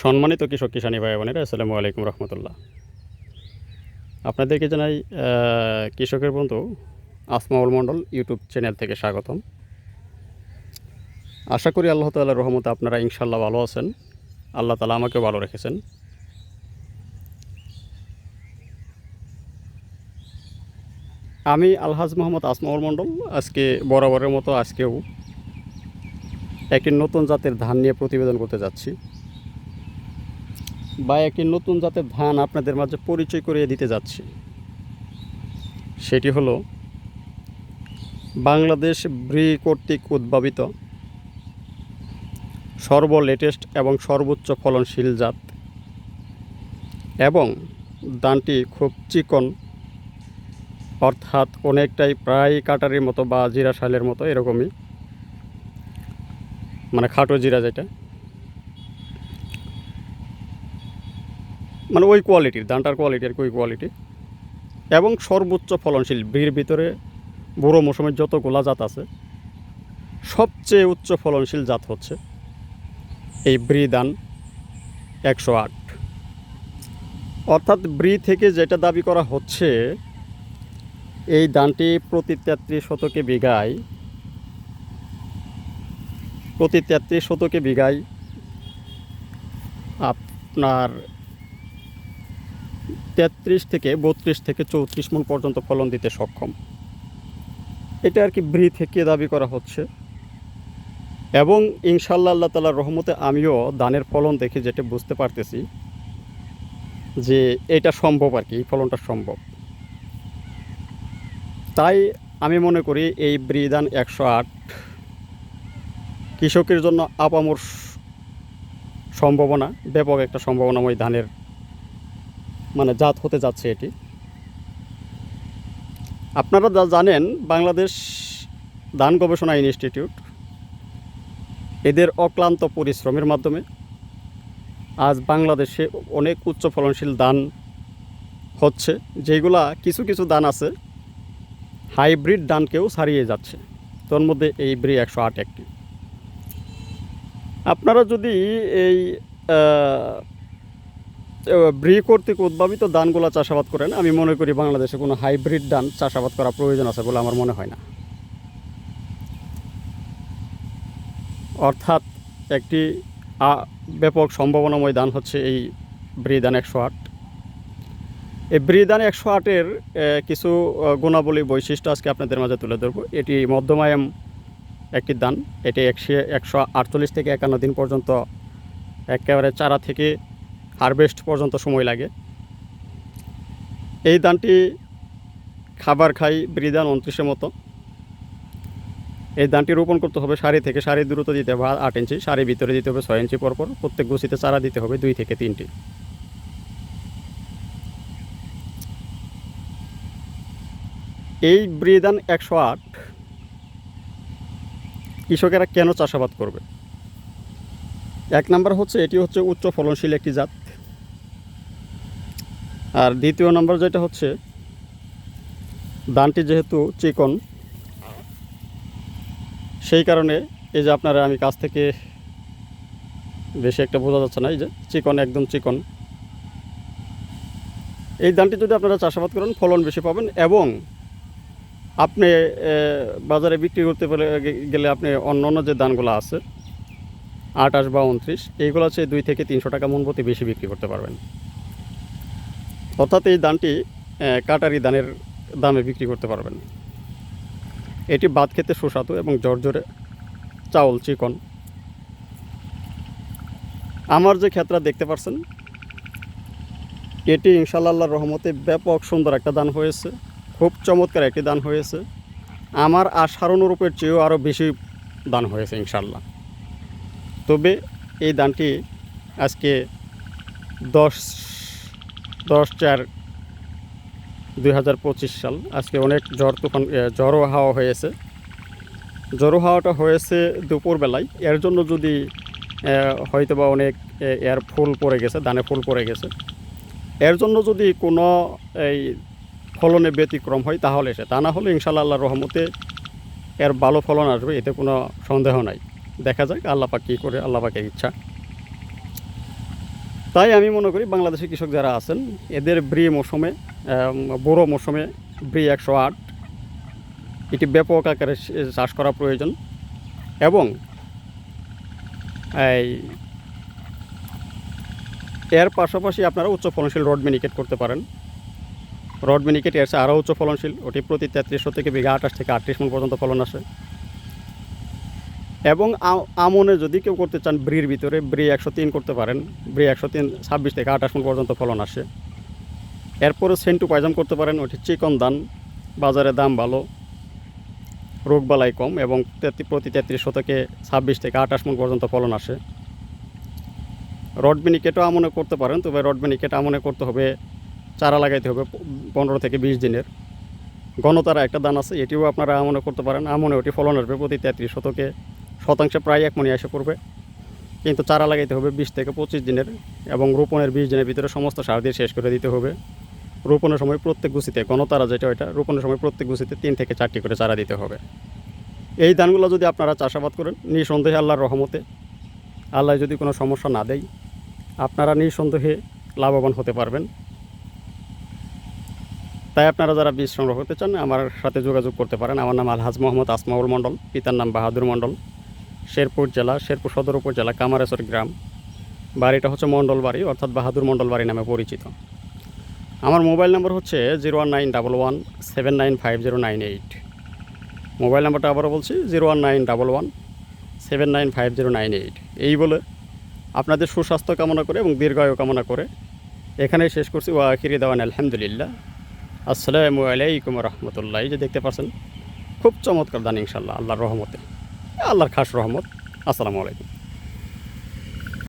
সম্মানিত কৃষক কিষানী ভাই বোনেরা, আসসালামু আলাইকুম রহমতুল্লাহ। আপনাদেরকে জানাই কৃষকের বন্ধু আসমাউল মণ্ডল ইউটিউব চ্যানেল থেকে স্বাগতম। আশা করি আল্লাহ তাল্লাহ রহমতে আপনারা ইনশাল্লাহ ভালো আছেন। আল্লাহ তালা আমাকেও ভালো রেখেছেন। আমি আলহাজ মোহাম্মদ আসমাউল মণ্ডল আজকে বরাবরের মতো আজকেও একটি নতুন জাতের ধান নিয়ে প্রতিবেদন করতে যাচ্ছি। বা একটি নতুন জাতের ধান আপনাদের মাঝে পরিচয় করিয়ে দিতে যাচ্ছি। সেটি হলো বাংলাদেশ ব্রি কর্তৃক উদ্ভাবিত সর্ব লেটেস্ট এবং সর্বোচ্চ ফলনশীল জাত এবং ধানটি খুব চিকন, অর্থাৎ অনেকটাই প্রায় কাটারির মতো বা জিরা শালের মতো এরকমই মানে খাটো জিরা যেটা। মানে ওই কোয়ালিটির ধানটার কোয়ালিটি আর কি ওই কোয়ালিটি এবং সর্বোচ্চ ফলনশীল বীর ভিতরে বুড়ো মৌসুমের যতগুলা জাত আছে, সবচেয়ে উচ্চ ফলনশীল জাত হচ্ছে এই ব্রি ধান একশো আট। অর্থাৎ ব্রি থেকে যেটা দাবি করা হচ্ছে, এই ধানটি প্রতি তেত্রিশ শতকে বিঘায়, প্রতি তেত্রিশ শতকে বিঘায় আপনার তেত্রিশ থেকে বত্রিশ থেকে চৌত্রিশ মন পর্যন্ত ফলন দিতে সক্ষম। এটা আর কি ব্রি থেকে দাবি করা হচ্ছে। এবং ইনশাল্লাহ আল্লাহ তালার রহমতে আমিও ধানের ফলন দেখে যেটা বুঝতে পারতেছি যে এটা সম্ভব আর কি, এই ফলনটা সম্ভব। তাই আমি মনে করি এই ব্রিদান একশো আট কৃষকের জন্য আপামর সম্ভাবনা, ব্যাপক একটা সম্ভাবনাময় ধানের মানে জাত হতে যাচ্ছে এটি। আপনারা যা জানেন, বাংলাদেশ ধান গবেষণা ইনস্টিটিউট এদের অক্লান্ত পরিশ্রমের মাধ্যমে আজ বাংলাদেশে অনেক উচ্চ ফলনশীল ধান হচ্ছে যেগুলা কিছু কিছু ধান আছে, হাইব্রিড ধানকেও ছাড়িয়ে যাচ্ছে। তোর মধ্যে এই ব্রি একশো আট একটি। আপনারা যদি এই ব্রি কর্তৃক উদ্ভাবিত ধানগুলো চাষাবাদ করেন। আমি মনে করি বাংলাদেশে কোনো হাইব্রিড ধান চাষাবাদ করা প্রয়োজন আছে বলে আমার মনে হয় না। অর্থাৎ একটি ব্যাপক সম্ভাবনাময় ধান হচ্ছে এই ব্রি ধান একশো আট। এই ব্রি ধান একশো আটের কিছু গুণাবলী বৈশিষ্ট্য আজকে আপনাদের মাঝে তুলে ধরবো। এটি মধ্যমায়াম একটি ধান। এটি একশো একশো আটচল্লিশ থেকে একান্ন দিন পর্যন্ত একেবারে চারা থেকে হারভেস্ট পর্যন্ত সময় লাগে। এই ধানটি খাবার খাই ব্রিদান উনত্রিশের মতো। এই ধানটি রোপণ করতে হবে সারি থেকে সারি দূরত্ব দিতে হবে আট ইঞ্চি, সারি ভিতরে দিতে হবে ছয় ইঞ্চি পরপর। প্রত্যেক গুছিতে চারা দিতে হবে দুই থেকে তিনটি। এই ব্রিদান একশো আট কৃষকেরা কেন চাষাবাদ করবে? এক নাম্বার হচ্ছে, এটি হচ্ছে উচ্চ ফলনশীল একটি জাত। আর দ্বিতীয় নম্বর যেটা হচ্ছে, ধানটি যেহেতু চিকন, সেই কারণে এই যে আপনারা আমি কাছ থেকে বেশি একটা বোঝা যাচ্ছে না, এই যে চিকন, একদম চিকন। এই ধানটি যদি আপনারা চাষাবাদ করেন, ফলন বেশি পাবেন এবং আপনি বাজারে বিক্রি করতে পেলে গেলে আপনি অন্য অন্য যে ধানগুলো আছে, আটাশ বা উনত্রিশ, এইগুলো হচ্ছে দুই থেকে তিনশো টাকা মন প্রতি বেশি বিক্রি করতে পারবেন। অর্থাৎ এই ধানটি কাটারি ধানের দামে বিক্রি করতে পারবেন। এটি ভাত খেতে সুস্বাদু এবং জর্জরে চাউল, চিকন। আমার যে ক্ষেত্রে দেখতে পাচ্ছেন এটি ইনশাল্লাহ রহমতে ব্যাপক সুন্দর একটা দান হয়েছে। খুব চমৎকার একটি দান হয়েছে। আমার আশার অনুরূপের চেয়েও আরও বেশি দান হয়েছে ইনশাল্লাহ তবে এই দানটি আজকে দশ দশ চার দুই সাল। আজকে অনেক ঝড় তুফান ঝড়ো হাওয়া হয়েছে। ঝড়ো হাওয়াটা হয়েছে দুপুরবেলায়। এর জন্য যদি হয়তো বা অনেক এর ফুল পড়ে গেছে, ধানে ফুল পড়ে গেছে। এর জন্য যদি কোনো, এই, ফলনে ব্যতিক্রম হয়, তাহলে সে, তা না হলে ইনশাল্লাহ আল্লাহ রহমতে এর ভালো ফলন আসবে, এতে কোনো সন্দেহ নাই। দেখা যাক আল্লাপাক কী করে আল্লাপাকের ইচ্ছা। তাই আমি মনে করি বাংলাদেশের কৃষক যারা আছেন, এদের ব্রি মৌসুমে বোরো মৌসুমে ব্রি একশো আট। এটি ব্যাপক আকারে চাষ করা প্রয়োজন এবং এই এর পাশাপাশি আপনারা উচ্চ ফলনশীল রড মিনিকেট করতে পারেন। রড মিনিকেট এর আরও উচ্চ ফলনশীল, ওটি প্রতি তেত্রিশশো থেকে বিঘা আঠাশ থেকে আটত্রিশ মন পর্যন্ত ফলন আসে। এবং আমনে যদি কেউ করতে চান ব্রির ভিতরে, ব্রি একশো তিন করতে পারেন। ব্রি একশো তিন, ছাব্বিশ থেকে আঠাশ মন পর্যন্ত ফলন আসে। এরপরে সেন্টু পায়জাম করতে পারেন, ওটি চিকন দান বাজারে দাম ভালো রোগবালাই কম এবং প্রতি তেত্রিশশো শতকে ছাব্বিশ থেকে আঠাশ মন পর্যন্ত ফলন আসে। রড মিনিকেটও আমনে করতে পারেন, তবে রড আমনে করতে হবে, চারা লাগাইতে হবে পনেরো থেকে বিশ দিনের। গণতারা একটা দান আছে, এটিও আপনারা আমনে করতে পারেন, আমনে ওটি ফলন আসবে প্রতি তেত্রিশ শতকে শতাংশে প্রায় এক মনে এসে পড়বে। কিন্তু চারা লাগাইতে হবে বিশ থেকে পঁচিশ দিনের এবং রোপণের বিশ দিনের ভিতরে সমস্ত সার দিয়ে শেষ করে দিতে হবে। রোপণের সময় প্রত্যেক গুছিতে, গণতারা যেটা ওইটা, রোপণের সময় প্রত্যেক গুছিতে তিন থেকে চারটি করে চারা দিতে হবে। এই ধানগুলো যদি আপনারা চাষাবাদ করেন, নিঃসন্দেহে আল্লাহর রহমতে, আল্লাহ যদি কোনো সমস্যা না দেয়, আপনারা নিঃসন্দেহে লাভবান হতে পারবেন। তাই আপনারা যারা বীজ সংগ্রহ করতে চান, আমার সাথে যোগাযোগ করতে পারেন। আমার নাম আলহাজ মোহাম্মদ আসমাউল মণ্ডল, পিতার নাম বাহাদুর মণ্ডল। শেরপুর জেলা, শেরপুর সদর উপজেলা, কামারেশ্বর গ্রাম। বাড়িটা হচ্ছে মণ্ডল বাড়ি অর্থাৎ বাহাদুর মণ্ডল বাড়ি নামে পরিচিত। আমার মোবাইল নাম্বার হচ্ছে zero one nine double one seven nine five zero nine eight. Mobile নাম্বারটা আবারও বলছি, zero one nine double one seven nine five zero nine eight. এই বলে আপনাদের সুস্বাস্থ্য কামনা করে এবং দীর্ঘায়ু কামনা করে এখানেই শেষ করছি। ওয়া আখিরি দেওয়ান, আলহামদুলিল্লাহ। আসসালামু আলাইকুম রহমতুল্লাহ। এই যে দেখতে পাচ্ছেন, খুব চমৎকার দান ইনশাল্লাহ আল্লাহর রহমতে। আল্লাহর খাস রহমত। আসসালামু আলাইকুম।